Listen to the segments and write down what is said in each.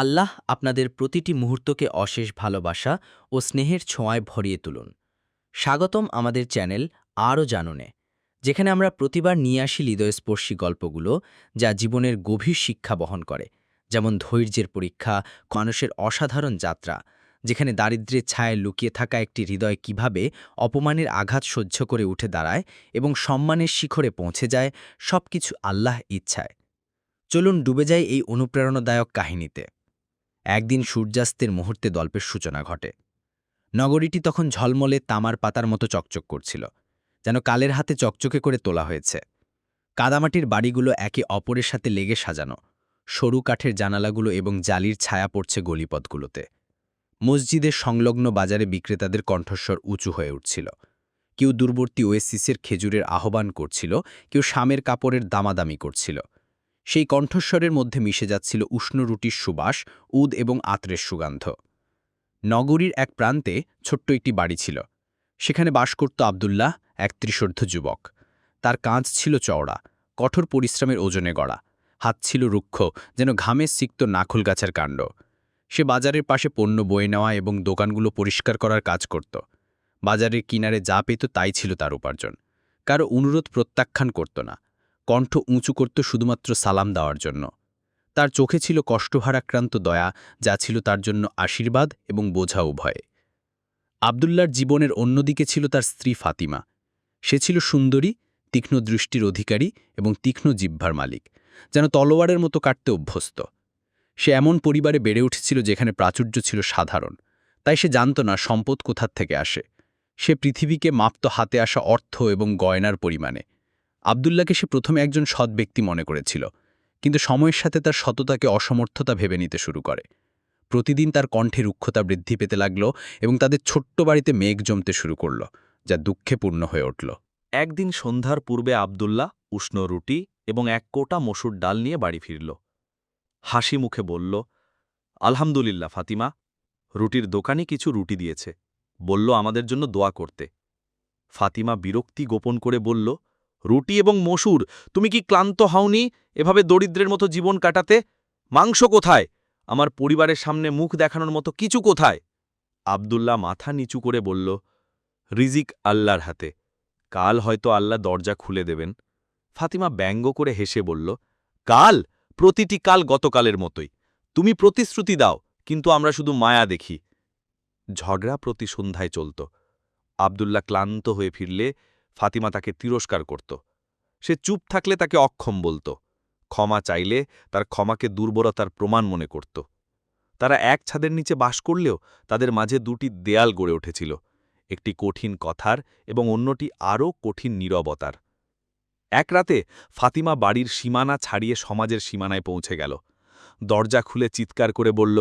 আল্লাহ আপনাদের প্রতিটি মুহূর্তকে অশেষ ভালোবাসা ও স্নেহের ছোঁয়ায় ভরিয়ে তুলুন। স্বাগতম আমাদের চ্যানেল আরও জানুনে, যেখানে আমরা প্রতিবার নিয়ে আসি হৃদয়স্পর্শী গল্পগুলো যা জীবনের গভীর শিক্ষা বহন করে, যেমন ধৈর্যের পরীক্ষা, মানুষের অসাধারণ যাত্রা, যেখানে দারিদ্র্যের ছায়ায় লুকিয়ে থাকা একটি হৃদয় কীভাবে অপমানের আঘাত সহ্য করে উঠে দাঁড়ায় এবং সম্মানের শিখরে পৌঁছে যায় সবকিছু আল্লাহ ইচ্ছায়। চলুন ডুবে যায় এই অনুপ্রেরণাদায়ক কাহিনীতে। একদিন সূর্যাস্তের মুহূর্তে দল্পের সূচনা ঘটে। নগরীটি তখন ঝলমলে তামার পাতার মতো চকচক করছিল, যেন কালের হাতে চকচকে করে তোলা হয়েছে। কাদামাটির বাড়িগুলো একে অপরের সাথে লেগে সাজানো, সরু কাঠের জানালাগুলো এবং জালির ছায়া পড়ছে গলিপথগুলোতে। মসজিদের সংলগ্ন বাজারে বিক্রেতাদের কণ্ঠস্বর উঁচু হয়ে উঠছিল। কেউ দূরবর্তী ওয়েসিসের খেজুরের আহ্বান করছিল, কেউ শামের কাপড়ের দামাদামি করছিল। সেই কণ্ঠস্বরের মধ্যে মিশে যাচ্ছিল উষ্ণ রুটির সুবাস, উদ এবং আত্রের সুগন্ধ। নগরীর এক প্রান্তে ছোট্ট একটি বাড়ি ছিল। সেখানে বাস করত আবদুল্লাহ, এক ত্রিশর্ধ যুবক। তার কাঁচ ছিল চওড়া, কঠোর পরিশ্রমের ওজনে গড়া। হাত ছিল রুক্ষ, যেন ঘামে সিক্ত নাখুল গাছের কাণ্ড। সে বাজারের পাশে পণ্য বয়ে নেওয়া এবং দোকানগুলো পরিষ্কার করার কাজ করত। বাজারের কিনারে যা পেত তাই ছিল তার উপার্জন। কারও অনুরোধ প্রত্যাখ্যান করত না। কণ্ঠ উঁচু করত শুধুমাত্র সালাম দেওয়ার জন্য। তার চোখে ছিল কষ্টভারাক্রান্ত দয়া, যা ছিল তার জন্য আশীর্বাদ এবং বোঝা উভয়ে। আবদুল্লার জীবনের অন্যদিকে ছিল তার স্ত্রী ফাতিমা। সে ছিল সুন্দরী, তীক্ষ্ণ দৃষ্টির অধিকারী এবং তীক্ষ্ণ জিহ্বার মালিক, যেন তলোয়ারের মতো কাটতে অভ্যস্ত। সে এমন পরিবারে বেড়ে উঠেছিল যেখানে প্রাচুর্য ছিল সাধারণ। তাই সে জানত না সম্পদ কোথার থেকে আসে। সে পৃথিবীকে মাপ্ত হাতে আসা অর্থ এবং গয়নার পরিমাণে। আবদুল্লাকে সে প্রথমে একজন সৎ ব্যক্তি মনে করেছিল, কিন্তু সময়ের সাথে তার সততাকে অসমর্থতা ভেবে নিতে শুরু করে। প্রতিদিন তার কণ্ঠে রুক্ষতা বৃদ্ধি পেতে লাগল এবং তাদের ছোট্ট বাড়িতে মেঘ জমতে শুরু করল, যা দুঃখে পূর্ণ হয়ে উঠল। একদিন সন্ধ্যার পূর্বে আবদুল্লাহ উষ্ণ রুটি এবং এক কোটা মসুর ডাল নিয়ে বাড়ি ফিরল। হাসি মুখে বলল, আলহামদুলিল্লাহ, ফাতিমা। রুটির দোকানে কিছু রুটি দিয়েছে। বলল আমাদের জন্য দোয়া করতে। ফাতিমা বিরক্তি গোপন করে বলল রুটি এবং মসুর, তুমি কি ক্লান্ত হওনি? এভাবে দরিদ্রের মতো জীবন কাটাতে? মাংস কোথায়? আমার পরিবারের সামনে মুখ দেখানোর মতো কিছু কোথায়? আবদুল্লাহ মাথা নিচু করে বলল, রিজিক আল্লাহর হাতে। কাল হয়তো আল্লাহ দরজা খুলে দেবেন। ফাতিমা ব্যঙ্গ করে হেসে বলল, কাল? প্রতিটি কাল গতকালের মতোই। তুমি প্রতিশ্রুতি দাও, কিন্তু আমরা শুধু মায়া দেখি। ঝগড়া প্রতি সন্ধ্যায় চলত। আবদুল্লাহ ক্লান্ত হয়ে ফিরলে ফাতিমা তাকে তিরস্কার করত। সে চুপ থাকলে তাকে অক্ষম বলত। ক্ষমা চাইলে তার ক্ষমাকে দুর্বলতার প্রমাণ মনে করত। তারা এক ছাদের নিচে বাস করলেও তাদের মাঝে দুটি দেয়াল গড়ে উঠেছিল, একটি কঠিন কথার এবং অন্যটি আরও কঠিন নীরবতার। এক রাতে ফাতিমা বাড়ির সীমানা ছাড়িয়ে সমাজের সীমানায় পৌঁছে গেল। দরজা খুলে চিৎকার করে বলল,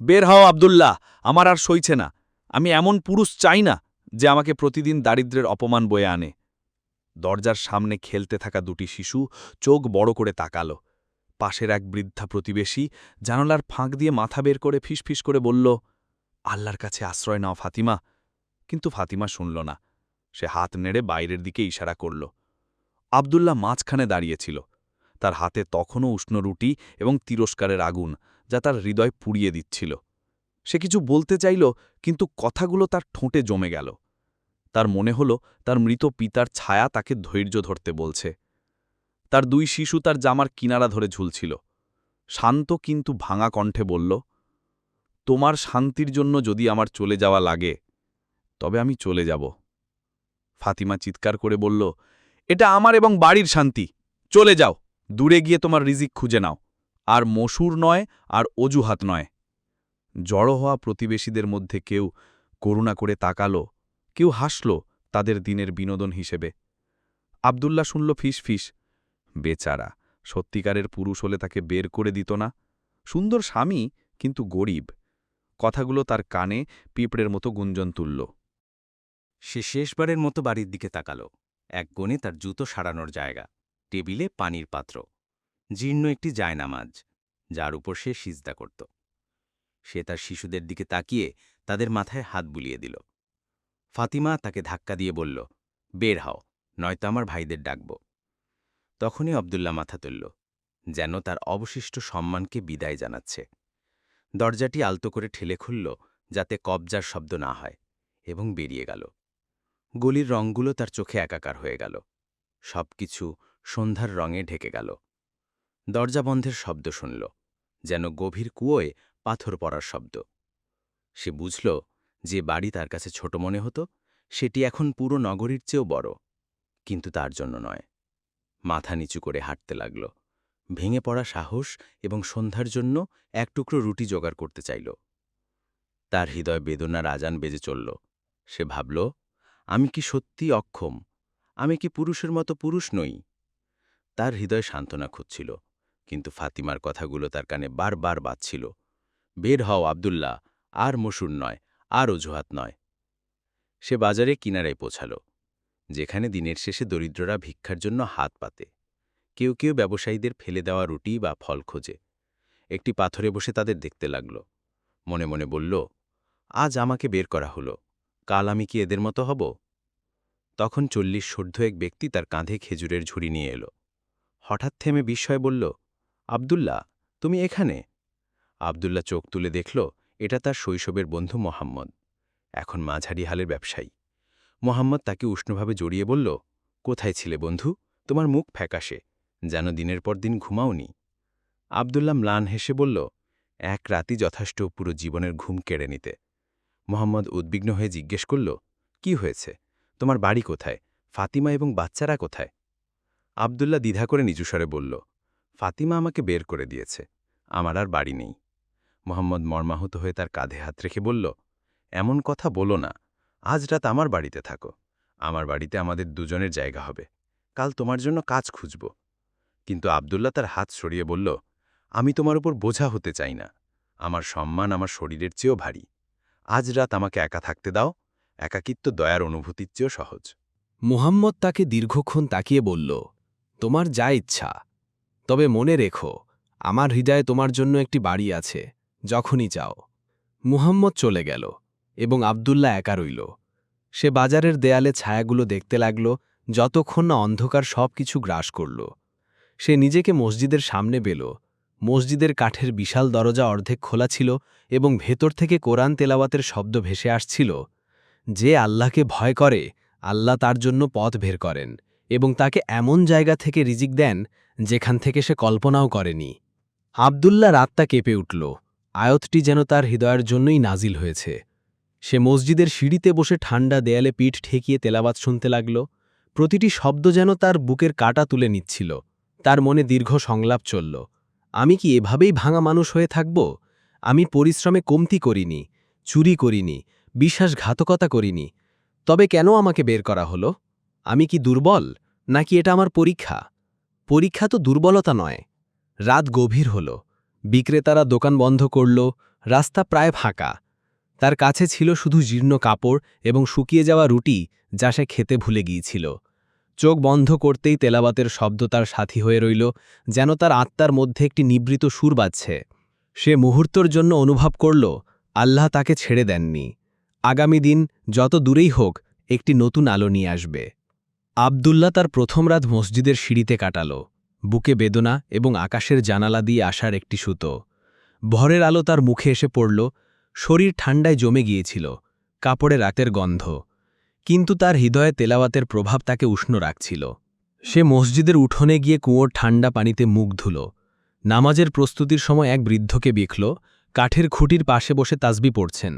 বের হও আবদুল্লাহ, আমার আর সইছে না। আমি এমন পুরুষ চাই না যে আমাকে প্রতিদিন দারিদ্রের অপমান বয়ে আনে। দরজার সামনে খেলতে থাকা দুটি শিশু চোখ বড় করে তাকাল। পাশের এক বৃদ্ধা প্রতিবেশী জানালার ফাঁক দিয়ে মাথা বের করে ফিসফিস করে বলল, আল্লাহর কাছে আশ্রয় নাও ফাতিমা। কিন্তু ফাতিমা শুনল না। সে হাত নেড়ে বাইরের দিকে ইশারা করল। আবদুল্লাহ মাঝখানে দাঁড়িয়েছিল। তার হাতে তখনও উষ্ণ রুটি এবং তিরস্কারের আগুন, যা তার হৃদয় পুড়িয়ে দিচ্ছিল। সে কিছু বলতে চাইল, কিন্তু কথাগুলো তার ঠোঁটে জমে গেল। তার মনে হল তার মৃত পিতার ছায়া তাকে ধৈর্য ধরতে বলছে। তার দুই শিশু তার জামার কিনারা ধরে ঝুলছিল। শান্ত কিন্তু ভাঙা কণ্ঠে বলল, তোমার শান্তির জন্য যদি আমার চলে যাওয়া লাগে, তবে আমি চলে যাব। ফাতিমা চিৎকার করে বলল, এটা আমার এবং বাড়ির শান্তি। চলে যাও, দূরে গিয়ে তোমার রিজিক খুঁজে নাও। আর মসুর নয়, আর অজুহাত নয়। জড়ো হওয়া প্রতিবেশীদের মধ্যে কেউ করুণা করে তাকালো কেউ হাসল তাদের দিনের বিনোদন হিসেবে। আবদুল্লা শুনল ফিস ফিস। বেচারা, সত্যিকারের পুরুষ হলে তাকে বের করে দিত না। সুন্দর স্বামী, কিন্তু গরিব। কথাগুলো তার কানে পিঁপড়ের মতো গুঞ্জন তুলল। সে শেষবারের মতো বাড়ির দিকে তাকাল। এক কোণে তার জুতো সারানোর জায়গা, টেবিলে পানির পাত্র। জীর্ণ একটি জায়নামাজ, যার উপর সে সিজদা করত। সে তার শিশুদের দিকে তাকিয়ে তাদের মাথায় হাত বুলিয়ে দিল। ফাতিমা তাকে ধাক্কা দিয়ে বলল, বের হও, নয়তো আমার ভাইদের ডাকব। তখনই আবদুল্লা মাথা তুলল, যেন তার অবশিষ্ট সম্মানকে বিদায় জানাচ্ছে। দরজাটি আলতো করে ঠেলে খুলল, যাতে কবজার শব্দ না হয়, এবং বেরিয়ে গেল। গলির রঙগুলো তার চোখে একাকার হয়ে গেল। সবকিছু সন্ধ্যার রঙে ঢেকে গেল। দরজা বন্ধের শব্দ শুনল, যেন গভীর কুয়োয় পাথর পড়ার শব্দ। সে বুঝল যে বাড়ি তার কাছে ছোট মনে হতো, সেটি এখন পুরো নগরীর চেয়েও বড়, কিন্তু তার জন্য নয়। মাথা নিচু করে হাঁটতে লাগল। ভেঙে পড়া সাহস এবং সন্ধ্যার জন্য এক টুকরো রুটি জোগাড় করতে চাইল। তার হৃদয় বেদনার আজান বেজে চলল। সে ভাবল, আমি কি সত্যি অক্ষম? আমি কি পুরুষের মতো পুরুষ নই? তার হৃদয় সান্ত্বনা খুঁজছিল, কিন্তু ফাতিমার কথাগুলো তার কানে বারবার বাজছিল। বের হও আবদুল্লাহ, আর মসুর নয় আর অজুহাত নয়। সে বাজারে কিনারায় পৌঁছাল, যেখানে দিনের শেষে দরিদ্ররা ভিক্ষার জন্য হাত পাতে। কেউ কেউ ব্যবসায়ীদের ফেলে দেওয়া রুটি বা ফল খোঁজে। একটি পাথরে বসে তাদের দেখতে লাগল। মনে মনে বলল, আজ আমাকে বের করা হলো। কাল আমি কি এদের মতো হব? তখন চল্লিশ সর্ধ এক ব্যক্তি তার কাঁধে খেজুরের ঝুড়ি নিয়ে এলো। হঠাৎ থেমে বিস্ময় বলল, আবদুল্লাহ, তুমি এখানে? আবদুল্লাহ চোখ তুলে দেখল এটা তার শৈশবের বন্ধু মোহাম্মদ, এখন মাঝারি হালের ব্যবসায়ী। মোহাম্মদ তাকে উষ্ণভাবে জড়িয়ে বলল, কোথায় ছিলে বন্ধু? তোমার মুখ ফ্যাকাশে, যেন দিনের পর দিন ঘুমাওনি। আবদুল্লাহ ম্লান হেসে বলল, এক রাতি যথেষ্ট পুরো জীবনের ঘুম কেড়ে নিতে। মোহাম্মদ উদ্বিগ্ন হয়ে জিজ্ঞেস করল, কি হয়েছে? তোমার বাড়ি কোথায়? ফাতিমা এবং বাচ্চারা কোথায়? আবদুল্লাহ দ্বিধা করে নিজুস্বরে বলল, ফাতিমা আমাকে বের করে দিয়েছে, আমার আর বাড়ি নেই। মোহাম্মদ মর্মাহত হয়ে তার কাঁধে হাত রেখে বলল, এমন কথা বলো না। আজ রাত আমার বাড়িতে থাকো। আমার বাড়িতে আমাদের দুজনের জায়গা হবে। কাল তোমার জন্য কাজ খুঁজব। কিন্তু আবদুল্লাহ তার হাত সরিয়ে বলল, আমি তোমার উপর বোঝা হতে চাই না। আমার সম্মান আমার শরীরের চেয়েও ভারী। আজ রাত আমাকে একা থাকতে দাও। একাকিত্ব, দয়ার অনুভূতির চেয়েও সহজ। মুহাম্মদ তাকে দীর্ঘক্ষণ তাকিয়ে বলল, তোমার যা ইচ্ছা। তবে মনে রেখো, আমার হৃদয়ে তোমার জন্য একটি বাড়ি আছে। যখনই চাও মুহাম্মদ চলে গেল এবং আবদুল্লাহ একা রইল। সে বাজারের দেয়ালে ছায়াগুলো দেখতে লাগল, যতক্ষণ না অন্ধকার সব কিছু গ্রাস করল। সে নিজেকে মসজিদের সামনে পেল। মসজিদের কাঠের বিশাল দরজা অর্ধেক খোলা ছিল এবং ভেতর থেকে কোরআন তেলাওয়াতের শব্দ ভেসে আসছিল। যে আল্লাহকে ভয় করে, আল্লাহ তার জন্য পথ বের করেন এবং তাকে এমন জায়গা থেকে রিজিক দেন যেখান থেকে সে কল্পনাও করেনি। আবদুল্লাহ রাতটা কেঁপে উঠল। আয়তটি যেন তার হৃদয়ের জন্যই নাজিল হয়েছে। সে মসজিদের সিঁড়িতে বসে ঠান্ডা দেয়ালে পিঠ ঠেকিয়ে তেলাবাত শুনতে লাগল। প্রতিটি শব্দ যেন তার বুকের কাটা তুলে নিচ্ছিল। তার মনে দীর্ঘ সংলাপ চলল। আমি কি এভাবেই ভাঙা মানুষ হয়ে থাকব? আমি পরিশ্রমে কমতি করিনি, চুরি করিনি, বিশ্বাসঘাতকতা করিনি। তবে কেন আমাকে বের করা হলো? আমি কি দুর্বল, নাকি এটা আমার পরীক্ষা? পরীক্ষা তো দুর্বলতা নয়। রাত গভীর হল। বিক্রেতারা দোকান বন্ধ করল, রাস্তা প্রায় ফাঁকা। তার কাছে ছিল শুধু জীর্ণ কাপড় এবং শুকিয়ে যাওয়া রুটি, যা সে খেতে ভুলে গিয়েছিল। চোখ বন্ধ করতেই তেলাবাতের শব্দ তার সাথী হয়ে রইল, যেন তার আত্মার মধ্যে একটি নিবৃত সুর বাজছে। সে মুহূর্তর জন্য অনুভব করল, আল্লাহ তাকে ছেড়ে দেননি। আগামী দিন যত দূরেই হোক, একটি নতুন আলো নিয়ে আসবে। আবদুল্লাহ তার প্রথম রাত মসজিদের সিঁড়িতে কাটাল। বুকে বেদনা এবং আকাশের জানালা দিয়ে আসার একটি সুতো। ভরের আলো তার মুখে এসে পড়ল, শরীর ঠান্ডায় জমে গিয়েছিল, কাপড়ে রাতের গন্ধ। কিন্তু তার হৃদয়ে তেলাওয়াতের প্রভাব তাকে উষ্ণ রাখছিল। সে মসজিদের উঠোনে গিয়ে কুয়োর ঠান্ডা পানিতে মুখ ধুল। নামাজের প্রস্তুতির সময় এক বৃদ্ধকে দেখল, কাঠের খুঁটির পাশে বসে তাজবি পড়ছেন।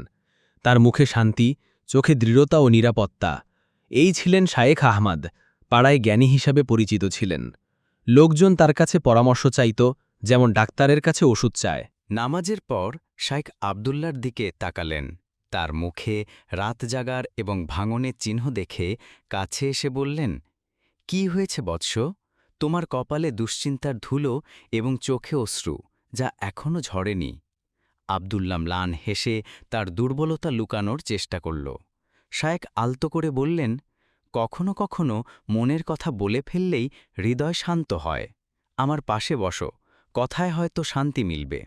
তার মুখে শান্তি, চোখে দৃঢ়তা ও নিরাপত্তা। এই ছিলেন শায়েখ আহমাদ, পাড়ায় জ্ঞানী হিসাবে পরিচিত ছিলেন। লোকজন তার কাছে পরামর্শ চাইত, যেমন ডাক্তারের কাছে ওষুধ চায়। নামাজের পর শাইখ আবদুল্লার দিকে তাকালেন। তার মুখে রাত জাগার এবং ভাঙনের চিহ্ন দেখে কাছে এসে বললেন, কি হয়েছে বৎস? তোমার কপালে দুশ্চিন্তার ধুলো এবং চোখে অশ্রু, যা এখনও ঝরেনি। আবদুল্লাম লান হেসে তার দুর্বলতা লুকানোর চেষ্টা করল। শায়েক আলতো করে বললেন কখনো কখনো মনের কথা বলে ফেললেই হৃদয় শান্ত হয়। আমার পাশে বসো, কথায় হয়তো শান্তি মিলবে।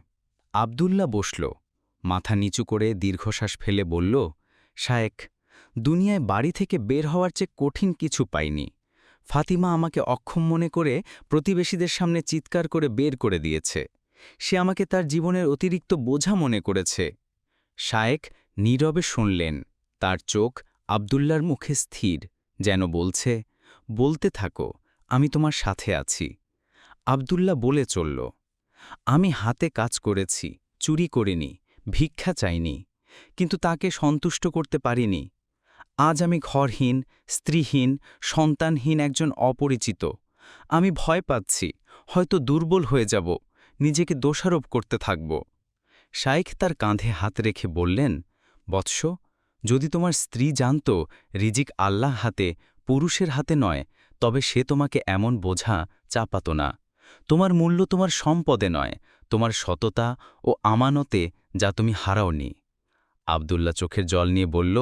আবদুল্লা বসল, মাথা নিচু করে দীর্ঘশ্বাস ফেলে বলল, শায়েক, দুনিয়ায় বাড়ি থেকে বের হওয়ার চেয়ে কঠিন কিছু পাইনি। ফাতিমা আমাকে অক্ষম মনে করে প্রতিবেশীদের সামনে চিৎকার করে বের করে দিয়েছে। সে আমাকে তার জীবনের অতিরিক্ত বোঝা মনে করেছে। শায়েক নীরবে শুনলেন, তার চোখ আবদুল্লার মুখে স্থির। যেন বলছে, বলতে থাকো, আমি তোমার সাথে আছি। আবদুল্লা বলে চলল, আমি হাতে কাজ করেছি, চুরি করিনি, ভিক্ষা চাইনি, কিন্তু তাকে সন্তুষ্ট করতে পারিনি। আজ আমি ঘরহীন, স্ত্রীহীন, সন্তানহীন একজন অপরিচিত। আমি ভয় পাচ্ছি, হয়তো দুর্বল হয়ে যাব, নিজেকে দোষারোপ করতে থাকব। শাইখ তার কাঁধে হাত রেখে বললেন, বৎস যদি তোমার স্ত্রী জানত রিজিক আল্লাহ হাতে, পুরুষের হাতে নয়, তবে সে তোমাকে এমন বোঝা চাপাত না। তোমার মূল্য তোমার সম্পদে নয়, তোমার সততা ও আমানতে যা তুমি হারাওনি। আবদুল্লা চোখের জল নিয়ে বলল,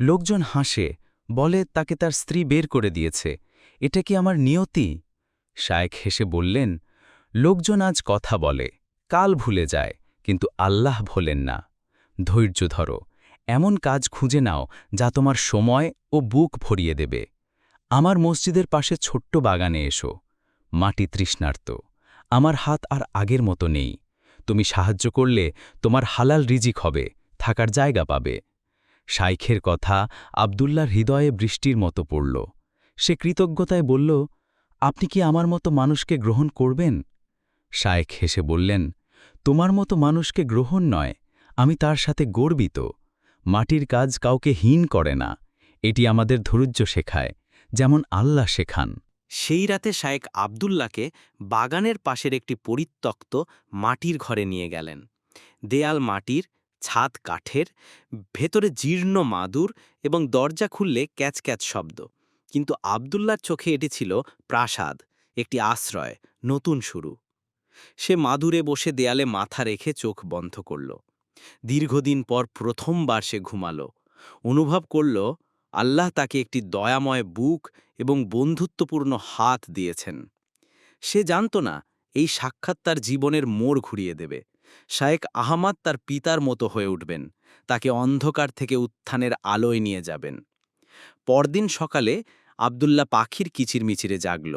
লোকজন হাসে, বলে তাকে তার স্ত্রী বের করে দিয়েছে, এটা কি আমার নিয়তি? শায়েখ হেসে বললেন, লোকজন আজ কথা বলে, কাল ভুলে যায়, কিন্তু আল্লাহ ভোলেন না। ধৈর্য ধরো এমন কাজ খুঁজে নাও যা তোমার সময় ও বুক ভরিয়ে দেবে। আমার মসজিদের পাশে ছোট্ট বাগানে এসো। মাটি তৃষ্ণার্ত। আমার হাত আর আগের মতো নেই। তুমি সাহায্য করলে তোমার হালাল রিজিক হবে, থাকার জায়গা পাবে। শাইখের কথা আবদুল্লার হৃদয়ে বৃষ্টির মতো পড়ল। সে কৃতজ্ঞতায় বলল, আপনি কি আমার মতো মানুষকে গ্রহণ করবেন? শায়েখ হেসে বললেন, তোমার মতো মানুষকে গ্রহণ নয়, আমি তার সাথে গর্বিত। মাটির কাজ কাউকে হীন করে না। এটি আমাদের ধৈর্য শেখায়, যেমন আল্লাহ শেখান। সেই রাতে শায়েক আবদুল্লাকে বাগানের পাশের একটি পরিত্যক্ত মাটির ঘরে নিয়ে গেলেন। দেয়াল মাটির, ছাদ কাঠের, ভেতরে জীর্ণ মাদুর এবং দরজা খুললে ক্যাচ ক্যাচ শব্দ। কিন্তু আবদুল্লার চোখে এটি ছিল প্রাসাদ, একটি আশ্রয়, নতুন শুরু। সে মাদুরে বসে দেয়ালে মাথা রেখে চোখ বন্ধ করল। দীর্ঘদিন পর প্রথমবার সে ঘুমালো। অনুভব করল, আল্লাহ তাকে একটি দয়াময় বুক এবং বন্ধুত্বপূর্ণ হাত দিয়েছেন। সে জানত না, এই সাক্ষাৎ তার জীবনের মোড় ঘুরিয়ে দেবে। শায়েক আহমাদ তার পিতার মতো হয়ে উঠবেন, তাকে অন্ধকার থেকে উত্থানের আলোয় নিয়ে যাবেন। পরদিন সকালে আবদুল্লা পাখির কিচিরমিচিরে জাগল।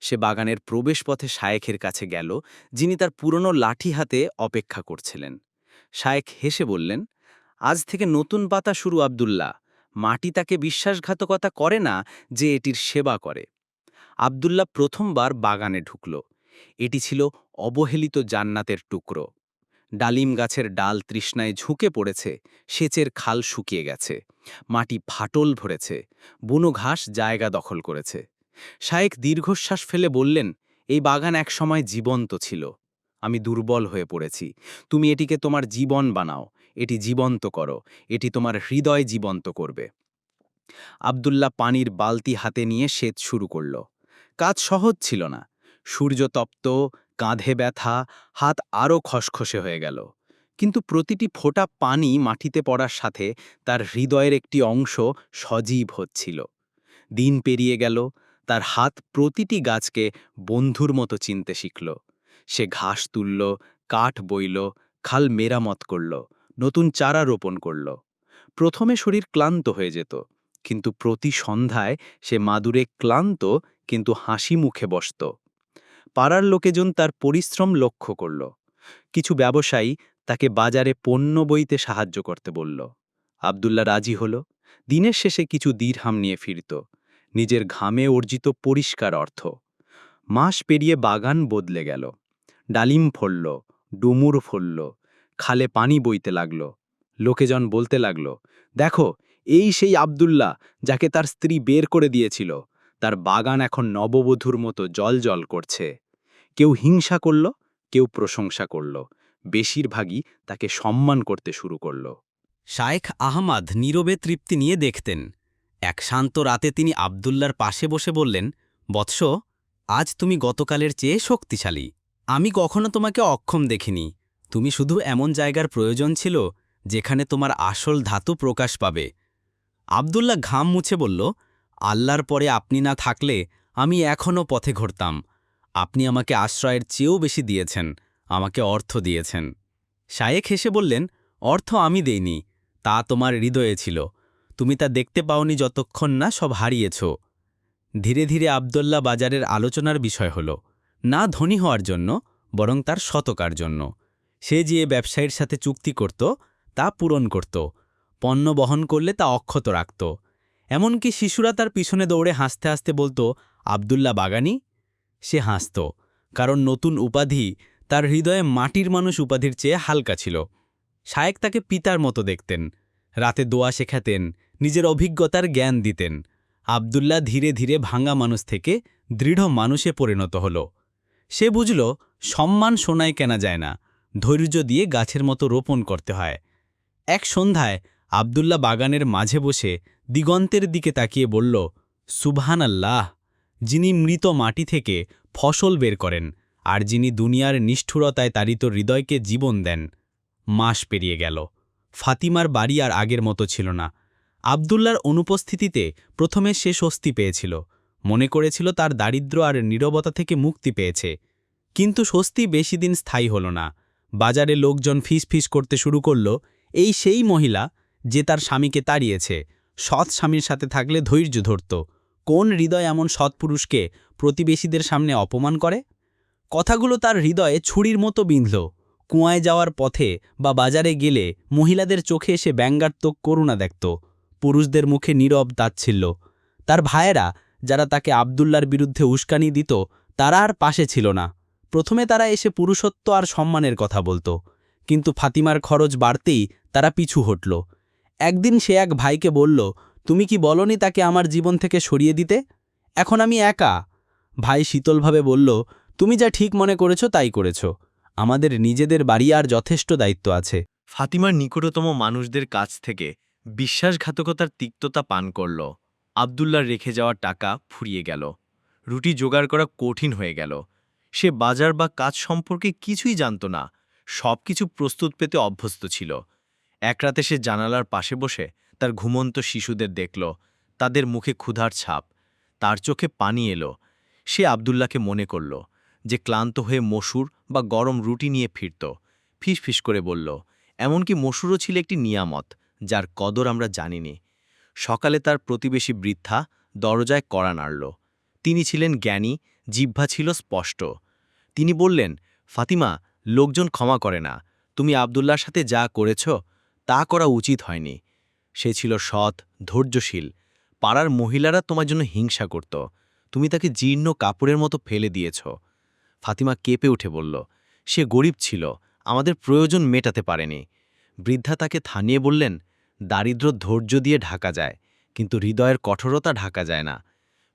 সে বাগানের প্রবেশপথে শায়েখের কাছে গেল, যিনি তার পুরনো লাঠি হাতে অপেক্ষা করছিলেন। শায়েখ হেসে বললেন, আজ থেকে নতুন পাতা শুরু, আবদুল্লাহ। মাটি তাকে বিশ্বাসঘাতকতা করে না যে এটির সেবা করে। আবদুল্লাহ প্রথমবার বাগানে ঢুকল। এটি ছিল অবহেলিত জান্নাতের টুকরো। ডালিম গাছের ডাল তৃষ্ণায় ঝুঁকে পড়েছে, সেচের খাল শুকিয়ে গেছে, মাটি ফাটল ভরেছে বুনো ঘাস জায়গা দখল করেছে। শায়েক দীর্ঘশ্বাস ফেলে বললেন, এই বাগান একসময় জীবন্ত ছিল। আমি দুর্বল হয়ে পড়েছি। তুমি এটিকে তোমার জীবন বানাও। এটি জীবন্ত করো। এটি তোমার হৃদয় জীবন্ত করবে। আবদুল্লাহ পানির বালতি হাতে নিয়ে সেচ শুরু করল। কাজ সহজ ছিল না। সূর্যতপ্ত কাঁধে ব্যথা, হাত আরও খসখসে হয়ে গেল। কিন্তু প্রতিটি ফোঁটা পানি মাটিতে পড়ার সাথে তার হৃদয়ের একটি অংশ সজীব হচ্ছিল। দিন পেরিয়ে গেল। তার হাত প্রতিটি গাছকে বন্ধুর মতো চিনতে শিখল। সে ঘাস তুলল, কাঠ বইল, খাল মেরামত করল, নতুন চারা রোপণ করল। প্রথমে শরীর ক্লান্ত হয়ে যেত, কিন্তু প্রতি সন্ধ্যায় সে মাদুরে ক্লান্ত কিন্তু হাসি মুখে বসত। পাড়ার লোকেজন তার পরিশ্রম লক্ষ্য করল। কিছু ব্যবসায়ী তাকে বাজারে পণ্য বইতে সাহায্য করতে বলল। আবদুল্লা রাজি হল। দিনের শেষে কিছু দীর্হাম নিয়ে ফিরত। নিজের ঘামে অর্জিত পরিষ্কার অর্থ। মাস পেরিয়ে বাগান বদলে গেল। ডালিম ফলল ডুমুর ফলল খালে পানি বইতে লাগল, লোকেজন বলতে লাগল, দেখো, এই সেই আবদুল্লাহ যাকে তার স্ত্রী বের করে দিয়েছিল, তার বাগান এখন নববধূর মতো জল জল করছে। কেউ হিংসা করল, কেউ প্রশংসা করল, বেশিরভাগই তাকে সম্মান করতে শুরু করল। শায়েখ আহমাদ নীরবে তৃপ্তি নিয়ে দেখতেন। এক শান্ত রাতে তিনি আবদুল্লার পাশে বসে বললেন, বৎস, আজ তুমি গতকালের চেয়ে শক্তিশালী। আমি কখনো তোমাকে অক্ষম দেখিনি। তুমি শুধু এমন জায়গার প্রয়োজন ছিল, যেখানে তোমার আসল ধাতু প্রকাশ পাবে। আবদুল্লাহ ঘাম মুছে বলল, আল্লাহর পরে আপনি না থাকলে আমি এখনও পথে ঘুরতাম। আপনি আমাকে আশ্রয়ের চেয়েও বেশি দিয়েছেন, আমাকে অর্থ দিয়েছেন। শায়েক হেসে বললেন, অর্থ আমি দেইনি, তা তোমার হৃদয়ে ছিল। তুমি তা দেখতে পাওনি যতক্ষণ না সব হারিয়েছ। ধীরে ধীরে আবদুল্লাহ বাজারের আলোচনার বিষয় হল। না ধনী হওয়ার জন্য, বরং তার শতকার জন্য। সে যে ব্যবসায়ীর সাথে চুক্তি করত, তা পূরণ করত। পণ্য বহন করলে তা অক্ষত রাখত। এমনকি শিশুরা তার পিছনে দৌড়ে হাসতে হাসতে বলতো আবদুল্লা বাগানি? সে হাসত, কারণ নতুন উপাধি তার হৃদয়ে মাটির মানুষ উপাধির চেয়ে হালকা ছিল। শায়েক তাকে পিতার মতো দেখতেন, রাতে দোয়া শেখাতেন, নিজের অভিজ্ঞতার জ্ঞান দিতেন। আবদুল্লাহ ধীরে ধীরে ভাঙা মানুষ থেকে দৃঢ় মানুষে পরিণত হল। সে বুঝল, সম্মান সোনায় কেনা যায় না, ধৈর্য দিয়ে গাছের মতো রোপণ করতে হয়। এক সন্ধ্যায় আবদুল্লাহ বাগানের মাঝে বসে দিগন্তের দিকে তাকিয়ে বলল সুবহান আল্লাহ যিনি মৃত মাটি থেকে ফসল বের করেন আর যিনি দুনিয়ার নিষ্ঠুরতায় তারিত হৃদয়কে জীবন দেন, মাস পেরিয়ে গেল। ফাতিমার বাড়ি আর আগের মতো ছিল না। আবদুল্লার অনুপস্থিতিতে প্রথমে সে স্বস্তি পেয়েছিল। মনে করেছিল তার দারিদ্র আর নীরবতা থেকে মুক্তি পেয়েছে। কিন্তু স্বস্তি বেশি দিন স্থায়ী হল না। বাজারে লোকজন ফিস ফিস করতে শুরু করল। এই সেই মহিলা যে তার স্বামীকে তাড়িয়েছে। সৎ স্বামীর সাথে থাকলে ধৈর্য ধরত। কোন হৃদয় এমন সৎপুরুষকে প্রতিবেশীদের সামনে অপমান করে? কথাগুলো তার হৃদয়ে ছুরির মতো বিঁধল। কুয়ায় যাওয়ার পথে বা বাজারে গেলে মহিলাদের চোখে এসে ব্যঙ্গাত্মক করুণা দেখত। পুরুষদের মুখে নীরব তাচ্ছিল্য। তার ভাইয়েরা যারা তাকে আবদুল্লার বিরুদ্ধে উস্কানি দিত, তারা আর পাশে ছিল না। প্রথমে তারা এসে পুরুষত্ব আর সম্মানের কথা বলতো, কিন্তু ফাতিমার খরচ বাড়তেই তারা পিছু হটল। একদিন সে এক ভাইকে বলল, তুমি কি বলনি তাকে আমার জীবন থেকে সরিয়ে দিতে? এখন আমি একা। ভাই শীতলভাবে বলল, তুমি যা ঠিক মনে করেছ তাই করেছ। আমাদের নিজেদের বাড়ি আর যথেষ্ট দায়িত্ব আছে। ফাতিমার নিকটতম মানুষদের কাছ থেকে বিশ্বাসঘাতকতার তিক্ততা পান করল। আবদুল্লার রেখে যাওয়া টাকা ফুরিয়ে গেল। রুটি জোগাড় করা কঠিন হয়ে গেল। সে বাজার বা কাজ সম্পর্কে কিছুই জানত না সব কিছু প্রস্তুত পেতে অভ্যস্ত ছিল। এক রাতে সে জানালার পাশে বসে তার ঘুমন্ত শিশুদের দেখল, তাদের মুখে ক্ষুধার ছাপ। তার চোখে পানি এলো। সে আবদুল্লাকে মনে করল যে ক্লান্ত হয়ে মসুর বা গরম রুটি নিয়ে ফিরত। ফিস ফিস করে বলল, এমনকি মসুরও ছিল একটি নিয়ামত, যার কদর আমরা জানিনি। সকালে তার প্রতিবেশী বৃদ্ধা দরজায় কড়া নাড়ল। তিনি ছিলেন জ্ঞানী, জিহ্বা ছিল স্পষ্ট। তিনি বললেন, ফাতিমা, লোকজন ক্ষমা করে না। তুমি আবদুল্লার সাথে যা করেছ, তা করা উচিত হয়নি। সে ছিল সৎ, ধৈর্যশীল। পাড়ার মহিলারা তোমার জন্য হিংসা করত। তুমি তাকে জীর্ণ কাপড়ের মতো ফেলে দিয়েছ। ফাতিমা কেঁপে উঠে বলল, সে গরিব ছিল। আমাদের প্রয়োজন মেটাতে পারেনি। বৃদ্ধা তাকে থানিয়ে বললেন দারিদ্র ধৈর্য দিয়ে ঢাকা যায়, কিন্তু হৃদয়ের কঠোরতা ঢাকা যায় না।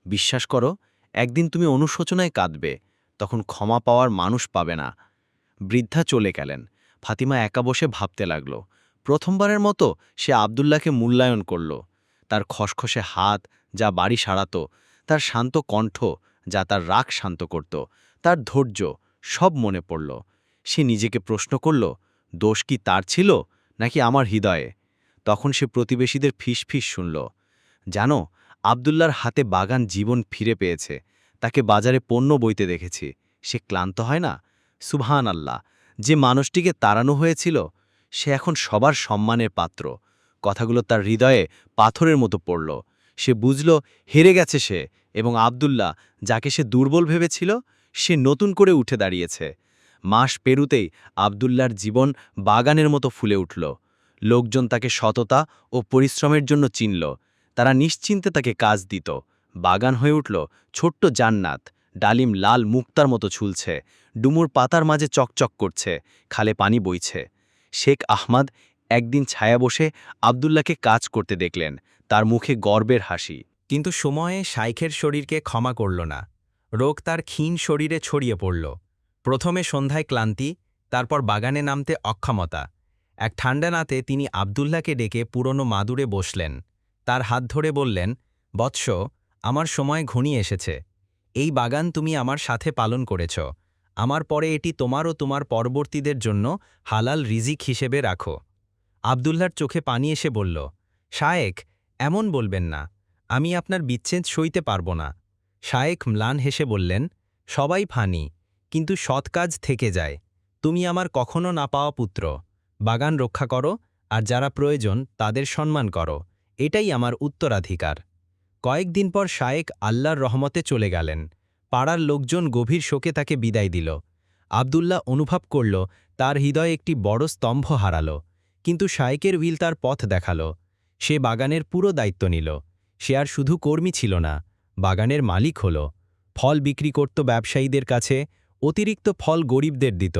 বিশ্বাস করো, একদিন তুমি অনুশোচনায় কাঁদবে, তখন ক্ষমা পাওয়ার মানুষ পাবে না। বৃদ্ধা চলে গেলেন। ফাতিমা একা বসে ভাবতে লাগল। প্রথমবারের মতো সে আবদুল্লাহকে মূল্যায়ন করল। তার খসখসে হাত, যা বাড়ি সারাত, তার শান্ত কণ্ঠ, যা তার রাগ শান্ত করত, তার ধৈর্য, সব মনে পড়ল। সে নিজেকে প্রশ্ন করল, দোষ কি তার ছিল, নাকি আমার হৃদয়ে? তখন সে প্রতিবেশীদের ফিস ফিস শুনল। জানো, আবদুল্লার হাতে বাগান জীবন ফিরে পেয়েছে। তাকে বাজারে পণ্য বইতে দেখেছি। সে ক্লান্ত হয় না? সুবহান আল্লাহ যে মানুষটিকে তাড়ানো হয়েছিল, সে এখন সবার সম্মানের পাত্র। কথাগুলো তার হৃদয়ে পাথরের মতো পড়ল। সে বুঝল, হেরে গেছে সে এবং আবদুল্লাহ, যাকে সে দুর্বল ভেবেছিল, সে নতুন করে উঠে দাঁড়িয়েছে। মাস পেরুতেই আবদুল্লার জীবন বাগানের মতো ফুলে উঠল। লোকজন তাকে সততা ও পরিশ্রমের জন্য চিনল। তারা নিশ্চিন্তে তাকে কাজ দিত। বাগান হয়ে উঠল ছোট্ট জান্নাত। ডালিম লাল মুক্তার মতো ঝুলছে। ডুমুর পাতার মাঝে চকচক করছে। খালে পানি বইছে। শেখ আহমদ একদিন ছায়া বসে আবদুল্লাকে কাজ করতে দেখলেন। তার মুখে গর্বের হাসি। কিন্তু সময়ে শাইখের শরীরকে ক্ষমা করল না। রোগ তার ক্ষীণ শরীরে ছড়িয়ে পড়ল। প্রথমে সন্ধ্যায় ক্লান্তি, তারপর বাগানে নামতে অক্ষমতা। এক ঠান্ডা নাতে তিনি আবদুল্লাকে ডেকে পুরনো মাদুরে বসলেন। তার হাত ধরে বললেন, বৎস, আমার সময় ঘনিয়ে এসেছে। এই বাগান তুমি আমার সাথে পালন করেছ। আমার পরে এটি তোমার ও তোমার পরবর্তীদের জন্য হালাল রিজিক হিসেবে রাখো। আবদুল্লার চোখে পানি এসে বলল, শায়েক, এমন বলবেন না। আমি আপনার বিচ্ছেদ সইতে পারব না। শায়েক ম্লান হেসে বললেন, সবাই ফানি, কিন্তু সৎ কাজ থেকে যায়। তুমি আমার কখনো না পাওয়া পুত্র। বাগান রক্ষা করো, আর যারা প্রয়োজন তাদের সম্মান করো। এটাই আমার উত্তরাধিকার। কয়েকদিন পর শায়েক আল্লাহর রহমতে চলে গেলেন। পাড়ার লোকজন গভীর শোকে তাকে বিদায় দিল। আবদুল্লাহ অনুভব করল, তার হৃদয়ে একটি বড় স্তম্ভ হারাল। কিন্তু শায়েকের উইল তার পথ দেখাল। সে বাগানের পুরো দায়িত্ব নিল। সে আর শুধু কর্মী ছিল না, বাগানের মালিক হল। ফল বিক্রি করত ব্যবসায়ীদের কাছে, অতিরিক্ত ফল গরিবদের দিত।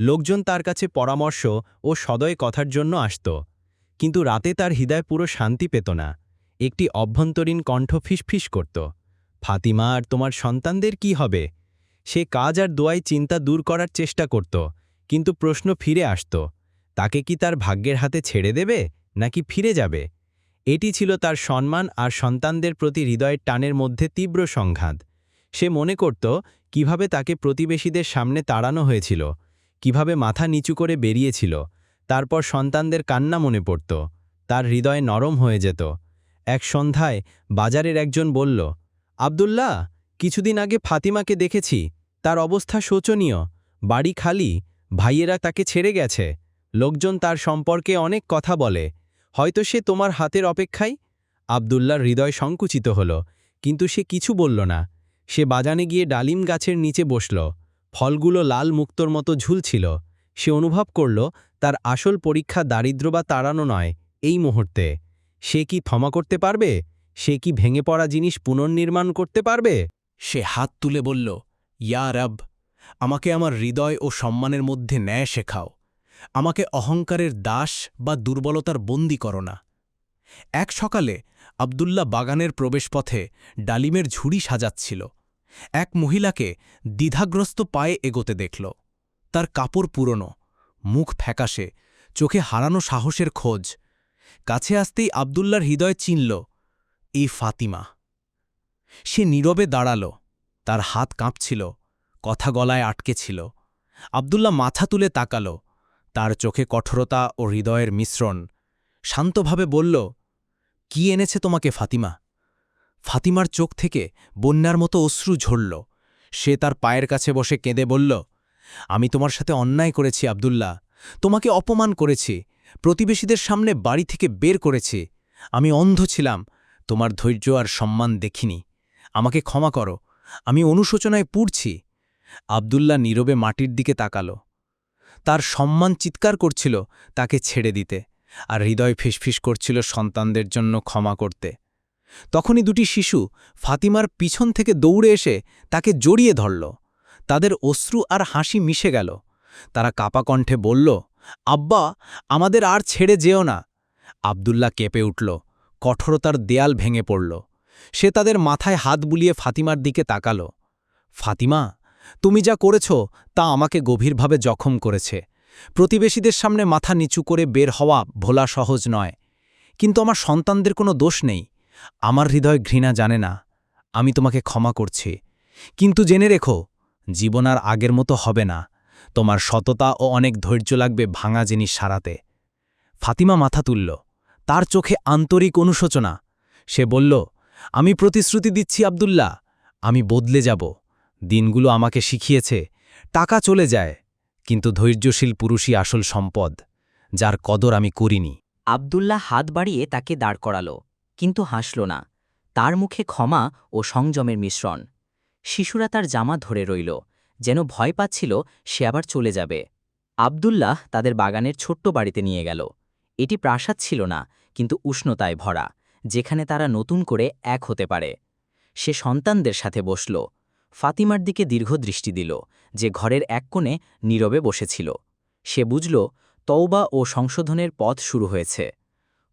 লোকজন তার কাছে পরামর্শ ও সদয় কথার জন্য আসত, কিন্তু রাতে তার হৃদয় পুরো শান্তি পেত না। একটি অভ্যন্তরীণ কণ্ঠ ফিসফিস করত, ফাতিমা, আর তোমার সন্তানদের কি হবে? সে কাজ আর দোয়াই চিন্তা দূর করার চেষ্টা করত, কিন্তু প্রশ্ন ফিরে আসত, তাকে কি তার ভাগ্যের হাতে ছেড়ে দেবে, নাকি ফিরে যাবে? এটি ছিল তার সম্মান আর সন্তানদের প্রতি হৃদয়ের টানের মধ্যে তীব্র সংঘাত। সে মনে করত, কীভাবে তাকে প্রতিবেশীদের সামনে তাড়ানো হয়েছিল কীভাবে মাথা নিচু করে বেরিয়েছিল, তারপর সন্তানদের কান্না মনে পড়ত, তার হৃদয় নরম হয়ে যেত। এক সন্ধ্যায় বাজারের একজন বলল, আবদুল্লাহ, কিছুদিন আগে ফাতিমাকে দেখেছি, তার অবস্থা শোচনীয়, বাড়ি খালি, ভাইয়েরা তাকে ছেড়ে গেছে, লোকজন তার সম্পর্কে অনেক কথা বলে, হয়তো সে তোমার হাতের অপেক্ষায়? আবদুল্লার হৃদয় সংকুচিত হল, কিন্তু সে কিছু বলল না, সে বাজানে গিয়ে ডালিম গাছের নিচে বসল। ফলগুলো লাল মুক্তর মতো ঝুলছিল। সে অনুভব করল, তার আসল পরীক্ষা দারিদ্র বা তাড়ানো নয়, এই মুহূর্তে। সে কি ক্ষমা করতে পারবে? সে কি ভেঙে পড়া জিনিস পুনর্নির্মাণ করতে পারবে? সে হাত তুলে বলল, ইয়া রব, আমাকে আমার হৃদয় ও সম্মানের মধ্যে ন্যায় শেখাও। আমাকে অহংকারের দাস বা দুর্বলতার বন্দি করো না। এক সকালে আবদুল্লাহ বাগানের প্রবেশপথে ডালিমের ঝুড়ি সাজাচ্ছিল। এক মহিলাকে দ্বিধাগ্রস্ত পায়ে এগোতে দেখল। তার কাপড় পুরনো, মুখ ফ্যাকাশে, চোখে হারানো সাহসের খোঁজ। কাছে আসতেই আবদুল্লার হৃদয় চিনল, এই ফাতিমা। সে নীরবে দাঁড়াল, তার হাত কাঁপছিল, কথা গলায় আটকে ছিল। আবদুল্লা মাথা তুলে তাকাল, তার চোখে কঠোরতা ও হৃদয়ের মিশ্রণ। শান্তভাবে বলল, কি এনেছে তোমাকে ফাতিমা? ফাতিমার চোখ থেকে বন্যার মতো অশ্রু ঝরল। সে তার পায়ের কাছে বসে কেঁদে বলল, আমি তোমার সাথে অন্যায় করেছি, আবদুল্লাহ। তোমাকে অপমান করেছি। প্রতিবেশীদের সামনে বাড়ি থেকে বের করেছি। আমি অন্ধ ছিলাম। তোমার ধৈর্য আর সম্মান দেখিনি। আমাকে ক্ষমা করো। আমি অনুশোচনায় পুড়ছি। আবদুল্লাহ নীরবে মাটির দিকে তাকাল। তার সম্মান চিৎকার করছিল তাকে ছেড়ে দিতে। আর হৃদয় ফিসফিস করছিল সন্তানদের জন্য ক্ষমা করতে। তখনই দুটি শিশু ফাতিমার পিছন থেকে দৌড়ে এসে তাকে জড়িয়ে ধরল। তাদের অশ্রু আর হাসি মিশে গেল। তারা কাপা কণ্ঠে বলল, আব্বা, আমাদের আর ছেড়ে যেও না। আবদুল্লাহ কেঁপে উঠল, কঠোরতার দেয়াল ভেঙে পড়ল। সে তাদের মাথায় হাত বুলিয়ে ফাতিমার দিকে তাকাল। ফাতিমা, তুমি যা করেছ তা আমাকে গভীরভাবে জখম করেছে। প্রতিবেশীদের সামনে মাথা নিচু করে বের হওয়া ভোলা সহজ নয়। কিন্তু আমার সন্তানদের কোনো দোষ নেই। আমার হৃদয় ঘৃণা জানে না, আমি তোমাকে ক্ষমা করছি। কিন্তু জেনে রেখো, জীবন আর আগের মতো হবে না। তোমার সততা ও অনেক ধৈর্য লাগবে ভাঙা জিনিস সারাতে। ফাতিমা মাথা তুলল। তার চোখে আন্তরিক অনুশোচনা। সে বলল, আমি প্রতিশ্রুতি দিচ্ছি আবদুল্লাহ, আমি বদলে যাব। দিনগুলো আমাকে শিখিয়েছে, টাকা চলে যায়, কিন্তু ধৈর্যশীল পুরুষই আসল সম্পদ, যার কদর আমি করিনি। আবদুল্লাহ হাত বাড়িয়ে তাকে দাঁড় করাল। কিন্তু হাসল না। তার মুখে ক্ষমা ও সংযমের মিশ্রণ। শিশুরা তার জামা ধরে রইল। যেন ভয় পাচ্ছিল, সে আবার চলে যাবে। আবদুল্লাহ তাদের বাগানের ছোট্ট বাড়িতে নিয়ে গেল। এটি প্রাসাদ ছিল না, কিন্তু উষ্ণতায় ভরা, যেখানে তারা নতুন করে এক হতে পারে। সে সন্তানদের সাথে বসল। ফাতিমার দিকে দীর্ঘ দৃষ্টি দিল, যে ঘরের এক কোণে নীরবে বসেছিল। সে বুঝল, তওবা ও সংশোধনের পথ শুরু হয়েছে।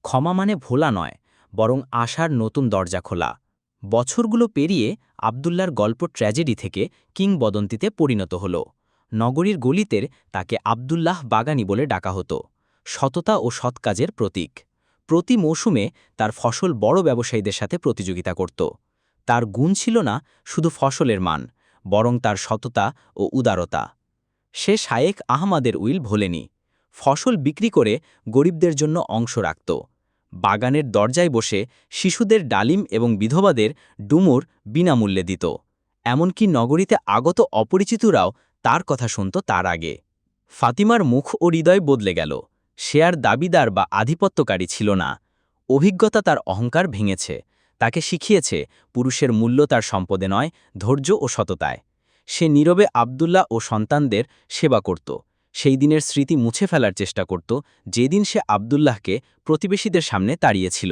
ক্ষমা মানে ভোলা নয় বরং আশার নতুন দরজা খোলা। বছরগুলো পেরিয়ে আবদুল্লার গল্প ট্র্যাজেডি থেকে কিংবদন্তিতে পরিণত হল। নগরীর গলিতের তাকে আবদুল্লাহ বাগানি বলে ডাকা হতো। সততা ও সৎকাজের প্রতীক। প্রতি মৌসুমে তার ফসল বড় ব্যবসায়ীদের সাথে প্রতিযোগিতা করত। তার গুণ ছিল না শুধু ফসলের মান, বরং তার সততা ও উদারতা। সে শায়েক আহমাদের উইল ভোলেনি। ফসল বিক্রি করে গরিবদের জন্য অংশ রাখত। বাগানের দরজায় বসে শিশুদের ডালিম এবং বিধবাদের ডুমুর বিনামূল্যে দিত। এমনকি নগরীতে আগত অপরিচিতরাও তার কথা শুনত তার আগে। ফাতিমার মুখ ও হৃদয় বদলে গেল। সে আর দাবিদার বা আধিপত্যকারী ছিল না। অভিজ্ঞতা তার অহংকার ভেঙেছে। তাকে শিখিয়েছে, পুরুষের মূল্য তার সম্পদে নয়, ধৈর্য ও সততায়। সে নীরবে আবদুল্লাহ ও সন্তানদের সেবা করত। সেই দিনের স্মৃতি মুছে ফেলার চেষ্টা করত যেদিন সে আবদুল্লাহকে প্রতিবেশীদের সামনে তাড়িয়েছিল।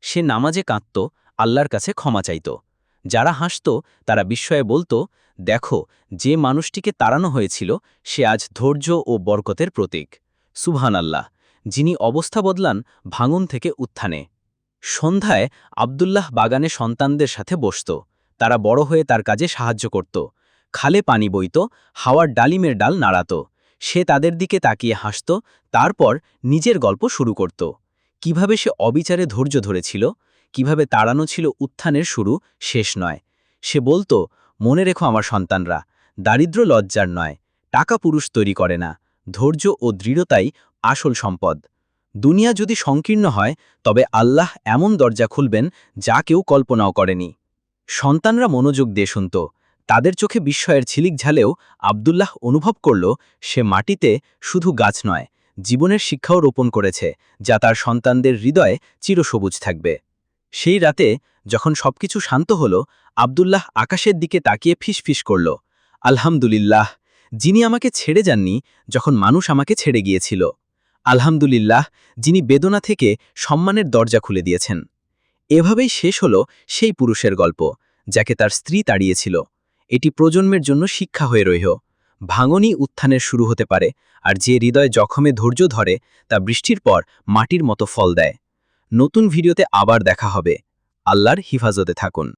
সে নামাজে কাঁদত, আল্লাহর কাছে ক্ষমা চাইত। যারা হাসত, তারা বিস্ময়ে বলতো, দেখো, যে মানুষটিকে তাড়ানো হয়েছিল, সে আজ ধৈর্য ও বরকতের প্রতীক। সুবহান আল্লাহ যিনি অবস্থা বদলান ভাঙন থেকে উত্থানে। সন্ধ্যায় আবদুল্লাহ বাগানে সন্তানদের সাথে বসত। তারা বড় হয়ে তার কাজে সাহায্য করত। খালে পানি বইত, হাওয়ার ডালিমের ডাল নাড়াত। সে তাদের দিকে তাকিয়ে হাসত, তারপর নিজের গল্প শুরু করত। কীভাবে সে অবিচারে ধৈর্য ধরেছিল, কীভাবে তাড়ানো ছিল উত্থানের শুরু, শেষ নয়। সে বলতো, মনে রেখো আমার সন্তানরা দারিদ্র লজ্জার নয়, টাকা পুরুষ তৈরি করে না, ধৈর্য ও দৃঢ়তাই আসল সম্পদ। দুনিয়া যদি সংকীর্ণ হয়, তবে আল্লাহ এমন দরজা খুলবেন যা কেউ কল্পনাও করেনি। সন্তানরা মনোযোগ দিয়ে শুনত তাদের চোখে বিস্ময়ের ঝিলিক ঝালেও আবদুল্লাহ অনুভব করল, সে মাটিতে শুধু গাছ নয়, জীবনের শিক্ষাও রোপণ করেছে, যা তার সন্তানদের হৃদয়ে চিরসবুজ থাকবে। সেই রাতে যখন সবকিছু শান্ত হল, আবদুল্লাহ আকাশের দিকে তাকিয়ে ফিসফিস করল, আলহামদুলিল্লাহ, যিনি আমাকে ছেড়ে যাননি যখন মানুষ আমাকে ছেড়ে গিয়েছিল। আলহামদুলিল্লাহ, যিনি বেদনা থেকে সম্মানের দরজা খুলে দিয়েছেন। এভাবেই শেষ হল সেই পুরুষের গল্প, যাকে তার স্ত্রী তাড়িয়েছিল। এটি প্রজন্মের জন্য শিক্ষা হয়ে রইহ ভাঙনই উত্থানের শুরু হতে পারে, আর যে হৃদয় জখমে ধৈর্য ধরে, তা বৃষ্টির পর মাটির মতো ফল দেয়। নতুন ভিডিওতে আবার দেখা হবে। আল্লাহর হিফাজতে থাকুন।